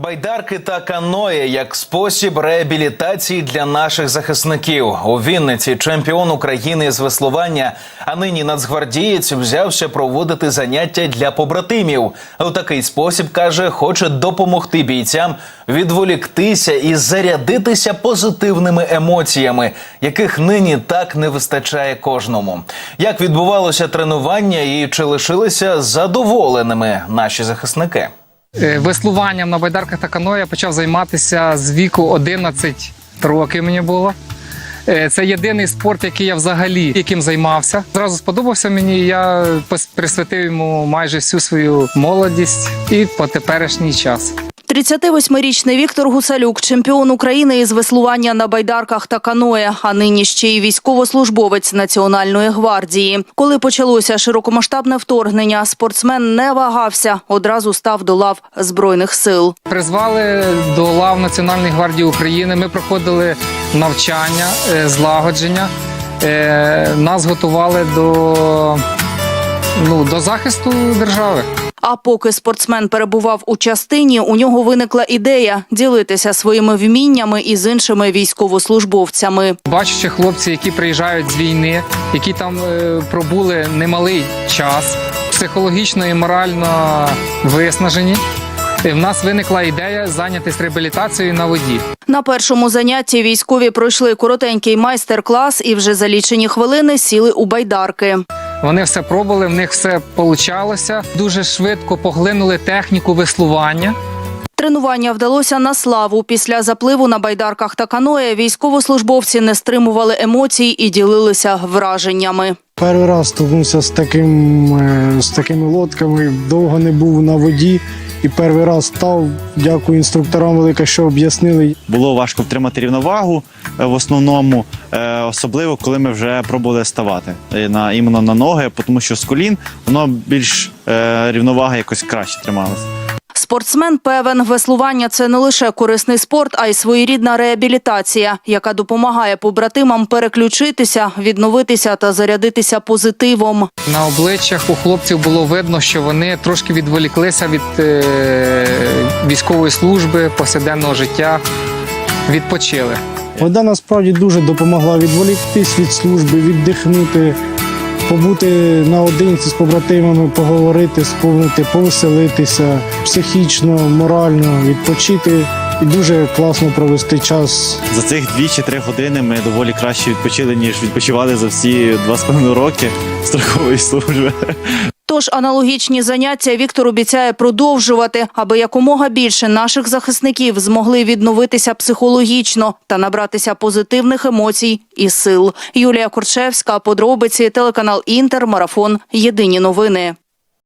Байдарки та каної як спосіб реабілітації для наших захисників у Вінниці. Чемпіон України з веслування, а нині нацгвардієць взявся проводити заняття для побратимів. У такий спосіб каже, хоче допомогти бійцям відволіктися і зарядитися позитивними емоціями, яких нині так не вистачає кожному. Як відбувалося тренування і чи лишилися задоволеними наші захисники? Е, Веслуванням на байдарках та каное я почав займатися з віку 11 років мені було. Е, Це єдиний спорт, який я взагалі яким займався. Зразу сподобався мені. Я присвятив йому майже всю свою молодість і по теперішній час. 38-річний Віктор Гусалюк, чемпіон України із веслування на байдарках та каное, а нині ще й військовослужбовець Національної гвардії. Коли почалося широкомасштабне вторгнення, спортсмен не вагався, одразу став до лав збройних сил. Призвали до лав Національної гвардії України. Ми проходили навчання, е, злагодження. Е, Нас готували до, ну, до захисту держави. А поки спортсмен перебував у частині, у нього виникла ідея ділитися своїми вміннями із іншими військовослужбовцями. Бачачи хлопці, які приїжджають з війни, які там е, пробули немалий час, психологічно і морально виснажені. І в нас виникла ідея зайнятися реабілітацією на воді. На першому занятті військові пройшли коротенький майстер-клас і вже за лічені хвилини сіли у байдарки. Вони все пробували, в них все получалося. Дуже швидко поглинули техніку веслування. Тренування вдалося на славу. Після запливу на байдарках та каное військовослужбовці не стримували емоцій і ділилися враженнями. Перший раз стикнувся з таким е, з такими лодками, довго не був на воді. І перший раз став. Дякую інструкторам велике, що об'яснили. було важко втримати рівновагу е, в основному, е, особливо коли ми вже пробували ставати е, на іменно на ноги, тому що з колін воно більш рівновага якось краще трималася. Спортсмен певен, веслування це не лише корисний спорт, а й своєрідна реабілітація, яка допомагає побратимам переключитися, відновитися та зарядитися позитивом. На обличчях у хлопців було видно, що вони трошки відволіклися від е, військової служби, повсякденного життя, відпочили. Вода насправді дуже допомогла відволіктись від служби, віддихнути, побути наодинці з побратимами, поговорити, сповнити, повеселитися психічно, морально, відпочити і дуже класно провести час За цих дві чи три години ми доволі краще відпочили, ніж відпочивали за всі 2,5 роки страхової служби. Тож аналогічні заняття Віктор обіцяє продовжувати, аби якомога більше наших захисників змогли відновитися психологічно та набратися позитивних емоцій і сил. Юлія Корчевська, подробиці, телеканал Інтер, марафон. Єдині новини.